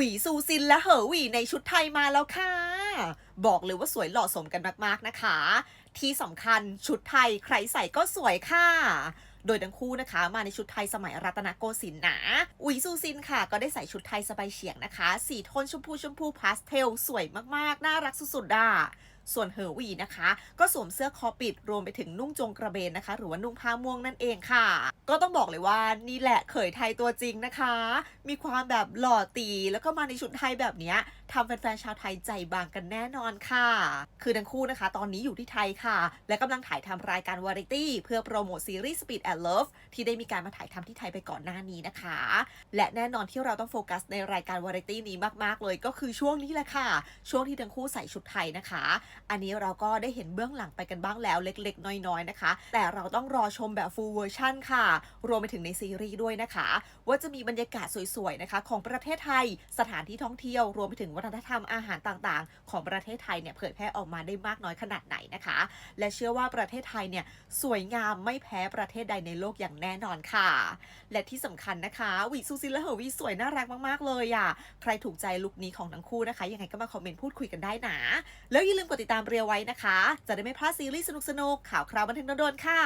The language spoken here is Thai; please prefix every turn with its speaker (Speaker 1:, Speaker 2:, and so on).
Speaker 1: หวีซูซินและเหอหวีในชุดไทยมาแล้วค่ะ บอกเลยว่าสวยหล่อสมกันมากๆนะคะ ที่สำคัญชุดไทยใครใส่ก็สวยค่ะโดยทั้งคู่นะคะมาในชุดไทยสมัยรัตนโกสินทร์นะหวีซูซินค่ะ ก็ได้ใส่ชุดไทยสบายเฉียงนะคะ สีโทนชมพูชมพูพาสเทล สวยมากๆ น่ารักสุดๆอะ ส่วนเหอวีนะคะ ก็สวมเสื้อคอปิดรวมไปถึงนุ่งจงกระเบนนะคะ หรือว่านุ่งผ้าม่วงนั่นเองค่ะ ก็ต้องบอกเลยว่านี่แหละเขยไทยตัวจริงนะคะ มีความแบบหล่อตีแล้วก็มาในชุดไทยแบบนี้ทำแฟนๆชาวไทยใจบางกันแน่นอนค่ะ คือทั้งคู่นะคะ ตอนนี้อยู่ที่ไทยค่ะ และกำลังถ่ายทำรายการวาไรตี้เพื่อโปรโมทซีรีส์ Speed and Love ที่ได้มีการมาถ่ายทำที่ไทยไปก่อนหน้านี้นะคะ และแน่นอนที่เราต้องโฟกัสในรายการวาไรตี้นี้มากๆเลยก็คือช่วงนี้แหละค่ะ ช่วงที่ทั้งคู่ใส่ชุดไทยนะคะอันนี้เราก็ได้เห็นเบื้องหลังไปกันบ้างแล้วเล็ก ๆ น้อยๆนะคะ แต่เราต้องรอชมแบบ full version ค่ะ รวมไปถึงในซีรีส์ด้วยนะคะ ว่าจะมีบรรยากาศสวยๆนะคะของประเทศไทย สถานที่ท่องเที่ยว รวมไปถึงวัฒนธรรมอาหารต่างๆ ของประเทศไทยเนี่ยเผยแพร่ออกมาได้มากน้อยขนาดไหนนะคะ และเชื่อว่าประเทศไทยเนี่ยสวยงามไม่แพ้ประเทศใดในโลกอย่างแน่นอนค่ะ และที่สำคัญนะคะวิซูซินและเฮอวีสวยน่ารักมากๆเลยอะใครถูกใจลุคนี้ของทั้งคู่นะคะ ยังไงก็มาคอมเมนต์พูดคุยกันได้นะแล้วอย่าลืมกดติดดตามเรียวไว้นะคะ จะได้ไม่พลาดซีรีส์สนุกๆข่าวคราวบันเทิงโดนๆค่ะ